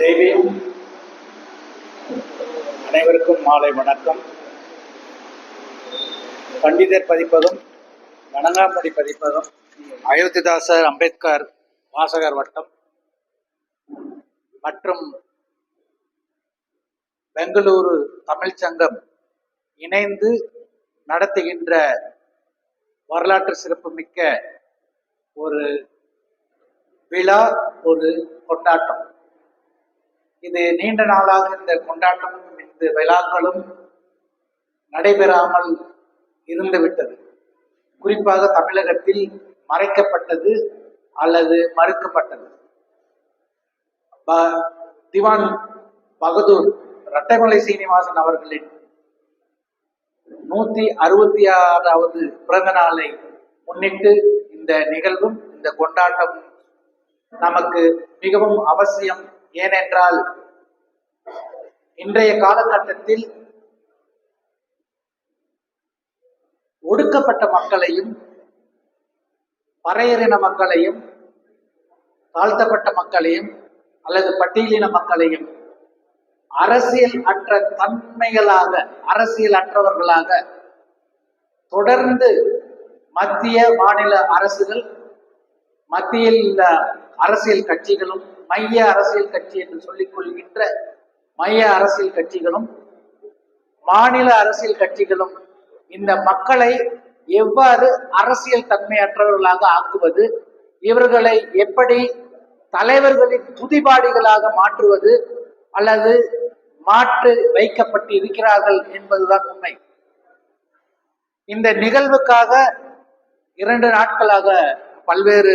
தேவி. அனைவருக்கும் மாலை வணக்கம். பண்டிதர் பதிப்பதும் வணங்காமடி பதிப்பதும் அயோத்திதாசர் அம்பேத்கர் வாசகர் வட்டம் மற்றும் பெங்களூரு தமிழ்ச் சங்கம் இணைந்து நடத்துகின்ற வரலாற்று சிறப்புமிக்க ஒரு விழா ஒரு கொண்டாட்டம். இது நீண்ட நாளாக இந்த கொண்டாட்டமும் இந்த விழாக்களும் நடைபெறாமல் இருந்துவிட்டது. குறிப்பாக தமிழகத்தில் மறைக்கப்பட்டது அல்லது மறுக்கப்பட்டது. ப- திவான் பகதூர் இரட்டைமலை சீனிவாசன் அவர்களின் நூத்தி அறுபத்தி ஆறாவது பிறந்த நாளை முன்னிட்டு இந்த நிகழ்வும் இந்த கொண்டாட்டமும் நமக்கு மிகவும் அவசியம் ஏனென்றால் இன்றைய காலகட்டத்தில் ஒடுக்கப்பட்ட மக்களையும் பறையறின மக்களையும் தாழ்த்தப்பட்ட மக்களையும் அல்லது பட்டியலின மக்களையும் அரசியல் அற்ற தன்மைகளாக அரசியல் அற்றவர்களாக தொடர்ந்து மத்திய மாநில அரசுகள் மத்தியில் உள்ள அரசியல் கட்சிகளும் மைய அரசியல் கட்சி என்று சொல்லிக் கொள்கின்ற மைய அரசியல் கட்சிகளும் மாநில அரசியல் கட்சிகளும் இந்த மக்களை எவ்வாறு அரசியல் தன்மையற்றவர்களாக ஆக்குவது இவர்களை எப்படி தலைவர்களின் துதிபாடிகளாக மாற்றுவது அல்லது மாற்று வைக்கப்பட்டு இருக்கிறார்கள் என்பதுதான் உண்மை. இந்த நிகழ்வுக்காக இரண்டு நாட்களாக பல்வேறு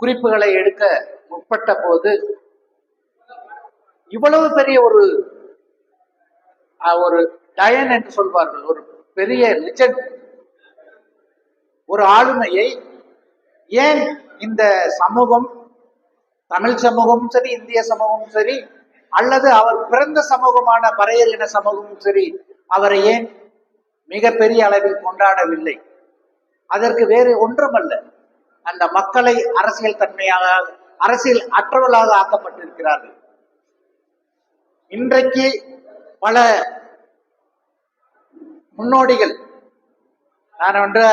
குறிப்புகளை எடுக்க முற்பட்ட போது இவ்வளவு பெரிய ஒரு ஒரு டயன் என்று சொல்வார்கள். ஒரு பெரிய லிஜெண்ட் ஒரு ஆளுமையை ஏன் இந்த சமூகம் தமிழ் சமூகமும் சரி இந்திய சமூகமும் சரி அல்லது அவர் பிறந்த சமூகமான பறையர் இன சமூகமும் சரி அவரை ஏன் மிகப்பெரிய அளவில் கொண்டாடவில்லை? அதற்கு வேறு ஒன்றுமல்ல. அந்த மக்களை அரசியல் தன்மையாக அரசியல் அற்றவர்களாக ஆக்கப்பட்டிருக்கிறார்கள். இன்றைக்கு பல முன்னோடிகள் நான் வந்து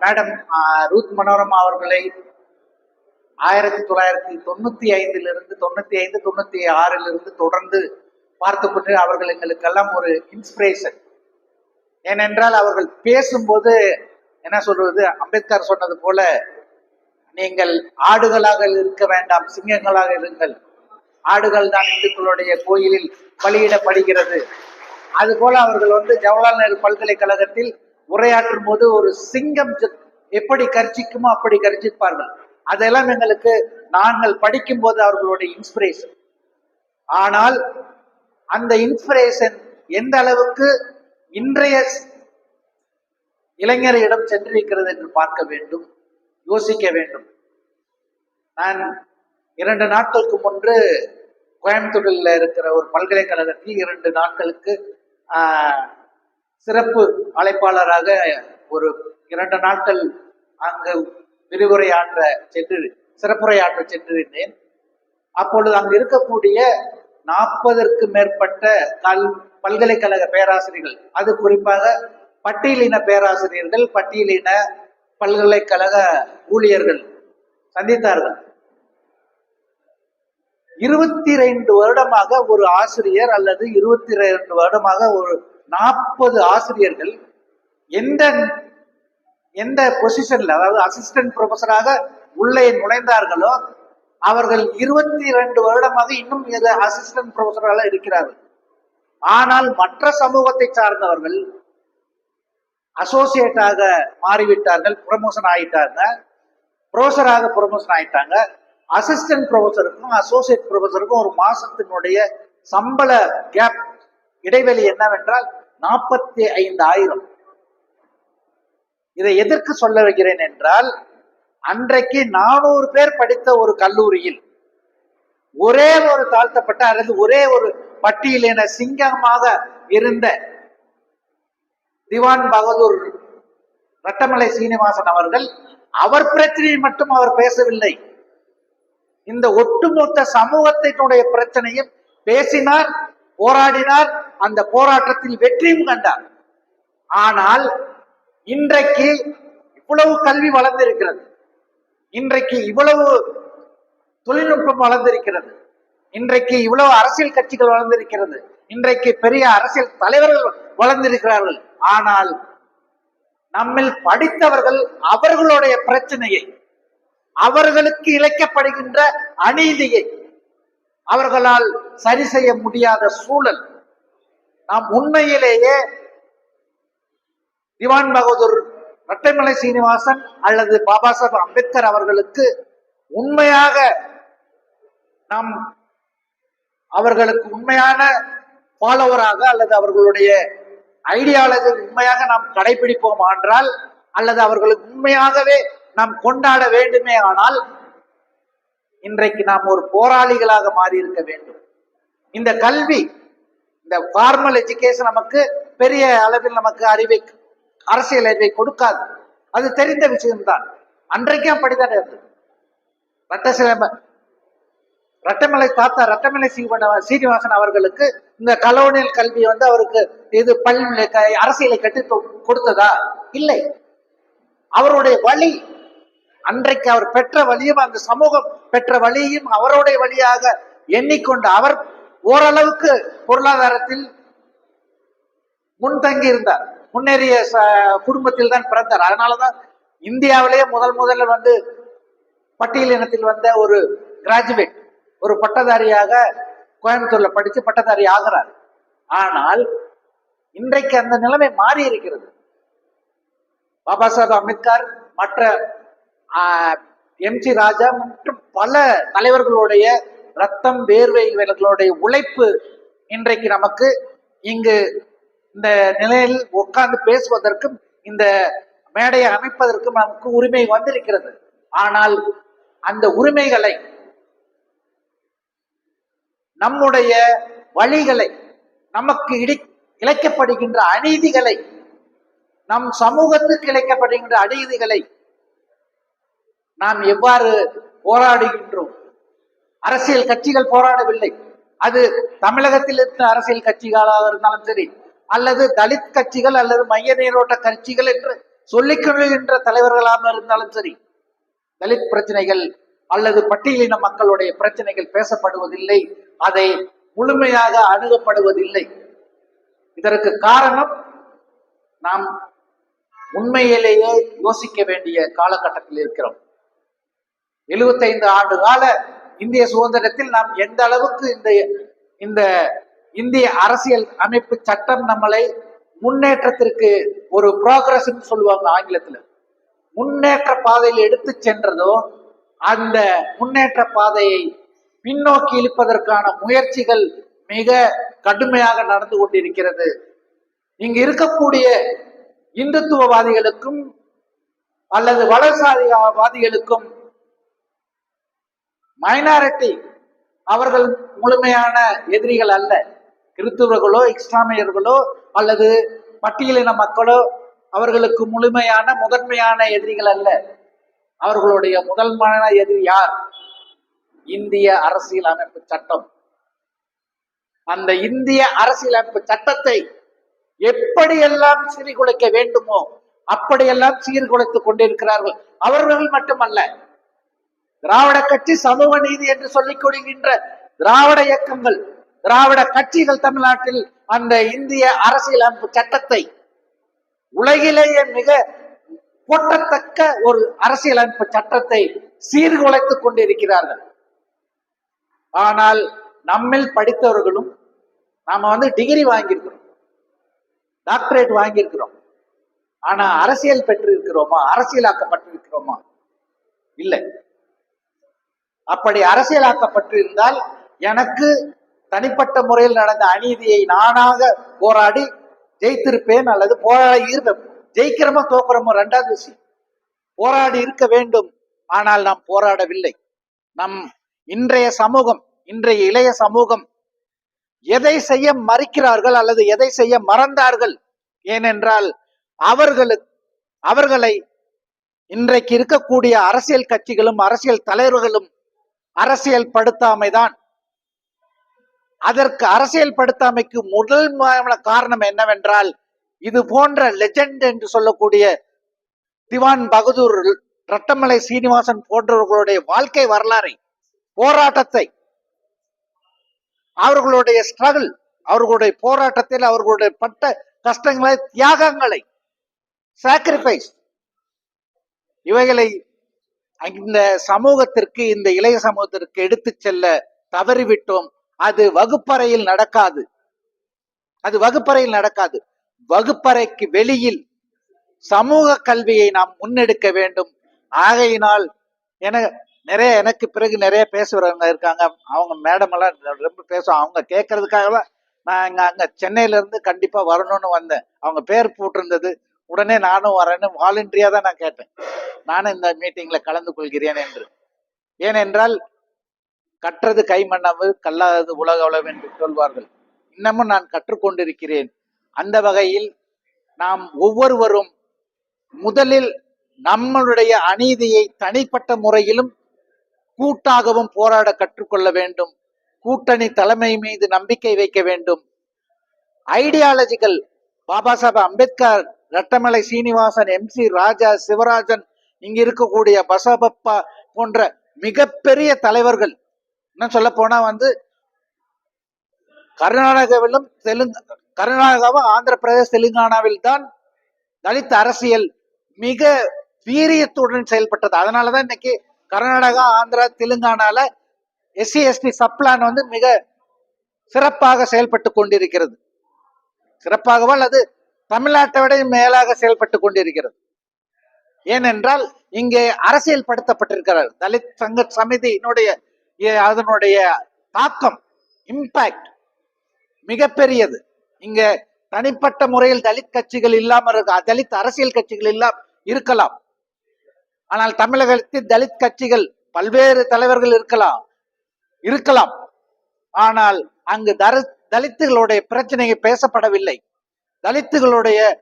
மேடம் ரூத் மனோரமா அவர்களை ஆயிரத்தி தொள்ளாயிரத்தி தொண்ணூத்தி ஐந்திலிருந்து தொண்ணூத்தி ஐந்து தொண்ணூத்தி ஆறிலிருந்து தொடர்ந்து பார்த்து கொண்டு அவர்கள் எங்களுக்கெல்லாம் ஒரு இன்ஸ்பிரேஷன் ஏனென்றால் அவர்கள் பேசும்போது என்ன சொல்றது? அம்பேத்கர் சொன்னது போல நீங்கள் ஆடுகளாக இருக்க வேண்டாம் சிங்கங்களாக இருங்கள். ஆடுகள் தான் இந்துக்களுடைய கோயிலில் பலியிடப்படுகிறது. அது போல அவர்கள் வந்து ஜவஹர்லால் நேரு பல்கலைக்கழகத்தில் உரையாற்றும் போது ஒரு சிங்கம் எப்படி கர்ச்சிக்குமோ அப்படி கர்ச்சிப்பார்கள் அதெல்லாம் எங்களுக்கு நாங்கள் படிக்கும் போது அவர்களுடைய இன்ஸ்பிரேஷன் ஆனால் அந்த இன்ஸ்பிரேஷன் எந்த அளவுக்கு இன்றைய இளைஞரிடம் சென்றிருக்கிறது என்று பார்க்க வேண்டும் யோசிக்க வேண்டும். நான் இரண்டு நாட்களுக்கு முன்பு கோயம்புத்தூரில் இருக்கிற ஒரு பல்கலைக்கழகத்தில் இரண்டு நாட்களுக்கு ஆஹ், சிறப்பு அழைப்பாளராக ஒரு இரண்டு நாட்கள் அங்கு விரிவுரையாற்ற சென்று சிறப்புரையாற்ற சென்றிருந்தேன். அப்பொழுது அங்கு இருக்கக்கூடிய நாற்பதற்கு மேற்பட்ட கல் பல்கலைக்கழக பேராசிரியர்கள் அது குறிப்பாக பட்டியலின பேராசிரியர்கள் பட்டியலின பல்கலைக்கழக ஊழியர்கள் சந்தித்தார்கள். இருபத்தி ரெண்டு வருடமாக ஒரு ஆசிரியர் அல்லது இருபத்தி ரெண்டு வருடமாக ஒரு நாற்பது ஆசிரியர்கள் எந்த எந்த பொசிஷன்ல அதாவது அசிஸ்டன்ட் ப்ரொஃபஸராக உள்ளே நுழைந்தார்களோ அவர்கள் இருபத்தி ரெண்டு வருடமாக இன்னும் அசிஸ்டன்ட் ப்ரொஃபஸராக இருக்கிறார்கள். ஆனால் மற்ற சமூகத்தை சார்ந்தவர்கள் அசோசியேட்டாக மாறிவிட்டார்கள் ப்ரொமோஷன் ஆகிட்டாங்க ப்ரொஃபஸராக ப்ரொமோஷன் ஆயிட்டாங்க. அசிஸ்டன்ட் ப்ரொஃபஸருக்கும் அசோசியேட் ப்ரொஃபஸருக்கும் ஒரு மாசத்தினுடைய சம்பள கேப் இடைவெளி என்னவென்றால் நாற்பத்தி ஐந்து ஆயிரம் இதை எதற்கு சொல்ல வைக்கிறேன் என்றால் அன்றைக்கு நானூறு பேர் படித்த ஒரு கல்லூரியில் ஒரே ஒரு தாழ்த்தப்பட்ட அல்லது ஒரே ஒரு பட்டியலின சிங்கமாக இருந்த திவான் பகதூர் ரட்டமலை சீனிவாசன் அவர்கள் அவர் பிரச்சனையை மட்டும் அவர் பேசவில்லை. இந்த ஒட்டுமொத்த சமூகத்தினுடைய பிரச்சனையும் பேசினார் போராடினார் அந்த போராட்டத்தில் வெற்றியும் கண்டார். ஆனால் இன்றைக்கு இவ்வளவு கல்வி வளர்ந்திருக்கிறது. இன்றைக்கு இவ்வளவு தொழில்நுட்பம் வளர்ந்திருக்கிறது. இன்றைக்கு இவ்வளவு அரசியல் கட்சிகள் வளர்ந்திருக்கிறது. இன்றைக்கு பெரிய அரசியல் தலைவர்கள் வளர்ந்திருக்கிறார்கள். ஆனால் நம்மில் படித்தவர்கள் அவர்களுடைய பிரச்சனையை அவர்களுக்கு இழைக்கப்படுகின்ற அநீதியை அவர்களால் சரி செய்ய முடியாத சூழல் நாம் உண்மையிலேயே திவான் பகதூர் இரட்டைமலை சீனிவாசன் அல்லது பாபா சாஹேப் அம்பேத்கர் அவர்களுக்கு உண்மையாக நாம் அவர்களுக்கு உண்மையான ஃபாலோவராக அல்லது அவர்களுடைய ஐடியாலஜி உண்மையாக நாம் கடைபிடிப்போம் என்றால் அல்லது அவர்களுக்கு உண்மையாகவே நாம் கொண்டாட வேண்டுமே ஆனால் இன்றைக்கு நாம் ஒரு போராளிகளாக மாறி இருக்க வேண்டும். இந்த கல்வி இந்த ஃபார்மல் எஜுகேஷன் நமக்கு பெரிய அளவில் நமக்கு அறிவை அரசியல் அறிவை கொடுக்காது. அது தெரிந்த விஷயம்தான். அன்றைக்கும் அப்படித்தான் இருந்தது. ரட்டசில ரட்டமலை தாத்தா ரட்டமலை சீவன சீனிவாசன் அவர்களுக்கு இந்த கலோனியல் கல்வி வந்து அவருக்கு இது பள்ளி க- அரசியலை கட்டி கொடுத்ததா? இல்லை. அவருடைய வழி அன்றைக்கு அவர் பெற்ற வழியும் அந்த சமூகம் பெற்ற வழியும் அவருடைய வழியாக எண்ணிக்கொண்டு அவர் ஓரளவுக்கு பொருளாதாரத்தில் முன்தங்கி இருந்தார் முன்னேறிய ச- குடும்பத்தில் தான் பிறந்தார். அதனாலதான் இந்தியாவிலேயே முதல் முதல்ல வந்து பட்டியல் இனத்தில் வந்த ஒரு கிராஜுவேட் ஒரு பட்டதாரியாக கோயம்புத்தூர்ல படிச்சு பட்டதாரி ஆகிறார். ஆனால் இன்றைக்கு அந்த நிலைமை மாறி இருக்கிறது. பாபா சாஹேப் அம்பேத்கர் மற்ற எம் ஜி ராஜா மற்றும் பல தலைவர்களுடைய ரத்தம் வேர்வைகளுடைய உழைப்பு இன்றைக்கு நமக்கு இங்கு இந்த நிலையில் உட்கார்ந்து பேசுவதற்கும் இந்த மேடையை அமைப்பதற்கும் நமக்கு உரிமை வந்திருக்கிறது. ஆனால் அந்த உரிமைகளை நம்முடைய வழிகளை நமக்கு இடி இழைக்கப்படுகின்ற அநீதிகளை நம் சமூகத்துக்கு இழைக்கப்படுகின்ற அநீதிகளை நாம் எவ்வாறு போராடுகின்றோம்? அரசியல் கட்சிகள் போராடவில்லை. அது தமிழகத்தில் இருக்கிற அரசியல் கட்சிகளாக இருந்தாலும் சரி அல்லது தலித் கட்சிகள் அல்லது மைய நீரோட்ட கட்சிகள் என்று சொல்லிக் கொள்கின்ற தலைவர்களாக இருந்தாலும் சரி தலித் பிரச்சனைகள் அல்லது பட்டியலின மக்களுடைய பிரச்சனைகள் பேசப்படுவதில்லை. அதை முழுமையாக அணுகப்படுவதில்லை. இதற்கு காரணம் நாம் உண்மையிலேயே யோசிக்க வேண்டிய காலகட்டத்தில் இருக்கிறோம். எழுபத்தைந்து ஆண்டு கால இந்திய சுதந்திரத்தில் நாம் எந்த அளவுக்கு இந்த இந்த இந்திய அரசியல் அமைப்பு சட்டம் நம்மளை முன்னேற்றத்திற்கு ஒரு ப்ராக்ரஸ் சொல்லுவாங்க ஆங்கிலத்தில். முன்னேற்ற பாதையில் எடுத்து சென்றதோ அந்த முன்னேற்ற பாதையை பின்னோக்கி இழுப்பதற்கான முயற்சிகள் மிக கடுமையாக நடந்து கொண்டிருக்கிறது. இங்கு இருக்கக்கூடிய இந்துத்துவவாதிகளுக்கும் அல்லது வலசாதிவாதிகளுக்கும் மைனாரிட்டி அவர்கள் முழுமையான எதிரிகள் அல்ல. கிறிஸ்துவர்களோ இஸ்லாமியர்களோ அல்லது பட்டியலின மக்களோ அவர்களுக்கு முழுமையான முதன்மையான எதிரிகள் அல்ல. அவர்களுடைய முதன்மையான எதிரி யார்? இந்திய அரசியல் அமைப்பு சட்டம். அந்த இந்திய அரசியலமைப்பு சட்டத்தை எப்படியெல்லாம் சீர்குலைக்க வேண்டுமோ அப்படியெல்லாம் சீர்குலைத்துக் கொண்டிருக்கிறார்கள். அவர்கள் மட்டுமல்ல திராவிட கட்சி சமூக நீதி என்று சொல்லிக் கொள்கின்ற திராவிட இயக்கங்கள் திராவிட கட்சிகள் தமிழ்நாட்டில் அந்த இந்திய அரசியலமைப்பு சட்டத்தை உலகிலேயே மிக போற்றத்தக்க ஒரு அரசியலமைப்பு சட்டத்தை சீர்குலைத்துக் கொண்டிருக்கிறார்கள். ஆனால் நம்மில் படித்தவர்களும் நாம வந்து டிகிரி வாங்கியிருக்கிறோம். டாக்டரேட் வாங்கியிருக்கிறோம். ஆனா அரசியல் பெற்று இருக்கிறோமா அரசியலாக்கப்பட்டிருக்கிறோமா? இல்லை. அப்படி அரசியலாக்கப்பட்டு இருந்தால் எனக்கு தனிப்பட்ட முறையில் நடந்த அநீதியை நானாக போராடி ஜெயித்திருப்பேன் அல்லது போராடி இருப்பேன். ஜெயிக்கிறோமோ தோக்குறோமோ ரெண்டாவது விஷயம். போராடி இருக்க வேண்டும். ஆனால் நாம் போராடவில்லை. நம் இன்றைய சமூகம் இன்றைய இளைய சமூகம் எதை செய்ய மறுக்கிறார்கள் அல்லது எதை செய்ய மறந்தார்கள்? ஏனென்றால் அவர்களுக்கு அவர்களை இன்றைக்கு இருக்கக்கூடிய அரசியல் கட்சிகளும் அரசியல் தலைவர்களும் அரசியல் படுத்தாமைதான் அதற்கு அரசியல் படுத்தாமைக்கு முதல் காரணம் என்னவென்றால் இது போன்ற லெஜெண்ட் என்று சொல்லக்கூடிய திவான் பகதூர் ரட்டமலை சீனிவாசன் போன்றவர்களுடைய வாழ்க்கை வரலாறை போராட்டத்தை. அவர்களுடைய ஸ்ட்ரகிள் அவர்களுடைய போராட்டத்தில் அவர்களுடைய பட்ட கஷ்டங்களை தியாகங்களை சாக்ரிஃபைஸ் இவைகளை இந்த சமூகத்திற்கு இந்த இளைய சமூகத்திற்கு எடுத்துச் செல்ல தவறிவிட்டோம். அது வகுப்பறையில் நடக்காது. அது வகுப்பறையில் நடக்காது. வகுப்பறைக்கு வெளியில் சமூக கல்வியை நாம் முன்னெடுக்க வேண்டும். ஆகையினால் என நிறைய எனக்கு பிறகு நிறைய பேசுறவங்க இருக்காங்க. அவங்க மேடமெல்லாம் ரொம்ப பேசுவோம் அவங்க கேட்கறதுக்காக தான் நான் இங்கே அங்கே சென்னையிலேருந்து கண்டிப்பாக வரணும்னு வந்தேன். அவங்க பேர் போட்டிருந்தது. உடனே நானும் வரேன்னு வாலண்டரியா தான் நான் கேட்டேன். நானும் இந்த மீட்டிங்கில் கலந்து கொள்கிறேன் என்று. ஏனென்றால் கற்றது கைமண்ணவு கல்லாதது உலக உழவு என்று சொல்வார்கள். இன்னமும் நான் கற்றுக்கொண்டிருக்கிறேன். அந்த வகையில் நாம் ஒவ்வொருவரும் முதலில் நம்மளுடைய அநீதியை தனிப்பட்ட முறையிலும் கூட்டாகவும் போராட கற்றுக்கொள்ள வேண்டும். கூட்டணி தலைமை மீது நம்பிக்கை வைக்க வேண்டும். Ideological Baba Saheb Ambedkar Rettamalai Srinivasan M C Raja Sivarajan இங்க இருக்கக்கூடிய பசபப்பா போன்ற மிகப்பெரிய தலைவர்கள். இன்னும் சொல்ல போனா வந்து கர்நாடகாவிலும் தெலுங்கு கர்நாடகாவும் ஆந்திர பிரதேஷ் தெலுங்கானாவில் தான் தலித் அரசியல் மிக வீரியத்துடன் செயல்பட்டது. அதனாலதான் இன்னைக்கு கர்நாடகா ஆந்திரா தெலுங்கானால எஸ்சி எஸ்டி சப்ளான் வந்து மிக சிறப்பாக செயல்பட்டு கொண்டிருக்கிறது. சிறப்பாகவோ அல்லது தமிழ்நாட்டை விட மேலாக செயல்பட்டு கொண்டிருக்கிறது. ஏனென்றால் இங்கே அரசியல் படுத்தப்பட்டிருக்கிறார் தலித் சங்க சமிதியினுடைய அதனுடைய தாக்கம் இம்பாக்ட் மிகப்பெரியது. இங்க தனிப்பட்ட முறையில் தலித் கட்சிகள் இல்லாமல் இருக்க தலித் அரசியல் கட்சிகள் இல்லாம இருக்கலாம். ஆனால் தமிழகத்தில் தலித் கட்சிகள் பல்வேறு தலைவர்கள் இருக்கலாம் இருக்கலாம். ஆனால் அங்கு தர- தலித்துகளுடைய பிரச்சனையை பேசப்படவில்லை. தலித்துகளுடைய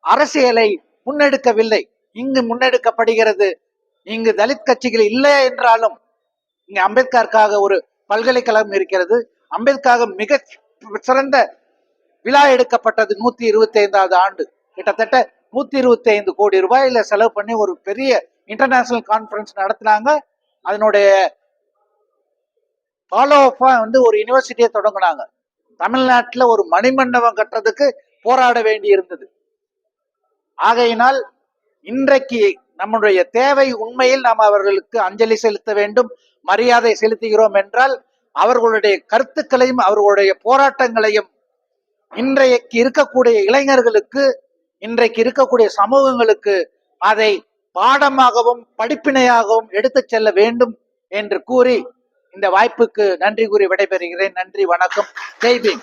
அரசியலை முன்னெடுக்கவில்லை. இங்கு முன்னெடுக்கப்படுகிறது. இங்கு தலித் கட்சிகள் இல்லை என்றாலும் இங்க அம்பேத்கருக்காக ஒரு பல்கலைக்கழகம் இருக்கிறது. அம்பேத்கராக மிக சிறந்த விழா எடுக்கப்பட்டது நூத்தி இருபத்தி ஐந்தாவது ஆண்டு. கிட்டத்தட்ட நூத்தி இருபத்தி ஐந்து கோடி ரூபாயில செலவு பண்ணி ஒரு பெரிய இன்டர்நேஷனல் கான்ஃபரன்ஸ் நடத்தினாங்க. அதனுடைய ஃபாலோ அப்பா வந்து ஒரு யுனிவர்சிட்டியை தொடங்கினாங்க. தமிழ்நாட்டில் ஒரு மணிமண்டபம் கட்டுறதுக்கு போராட வேண்டி இருந்தது ஆகையினால் இன்றைக்கு நம்முடைய தேவை உண்மையில் நாம் அவர்களுக்கு அஞ்சலி செலுத்த வேண்டும் மரியாதை செலுத்துகிறோம் என்றால் அவர்களுடைய கருத்துக்களையும் அவர்களுடைய போராட்டங்களையும் இன்றைக்கு இருக்கக்கூடிய இளைஞர்களுக்கு இன்றைக்கு இருக்கக்கூடிய சமூகங்களுக்கு அதை பாடமாகவும் படிப்பினையாகவும் எடுத்துச் செல்ல வேண்டும் என்று கூறி இந்த வாய்ப்புக்கு நன்றி கூறி விடைபெறுகிறேன். நன்றி வணக்கம். ஜெய்பீம்